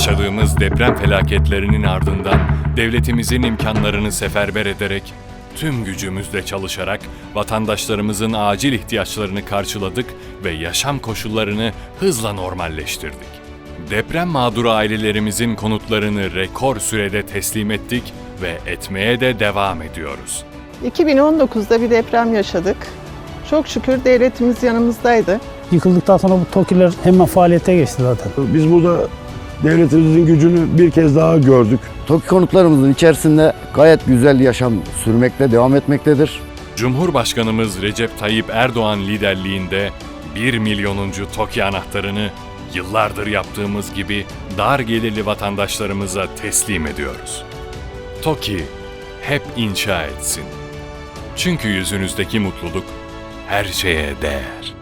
Yaşadığımız deprem felaketlerinin ardından devletimizin imkanlarını seferber ederek tüm gücümüzle çalışarak vatandaşlarımızın acil ihtiyaçlarını karşıladık ve yaşam koşullarını hızla normalleştirdik. Deprem mağduru ailelerimizin konutlarını rekor sürede teslim ettik ve etmeye de devam ediyoruz. 2019'da bir deprem yaşadık. Çok şükür devletimiz yanımızdaydı. Yıkıldıktan sonra bu TOKİ'ler hemen faaliyete geçti zaten. Biz burada devletimizin gücünü bir kez daha gördük. TOKİ konutlarımızın içerisinde gayet güzel yaşam sürmekte devam etmektedir. Cumhurbaşkanımız Recep Tayyip Erdoğan liderliğinde 1 milyonuncu TOKİ anahtarını yıllardır yaptığımız gibi dar gelirli vatandaşlarımıza teslim ediyoruz. TOKİ hep inşa etsin. Çünkü yüzünüzdeki mutluluk her şeye değer.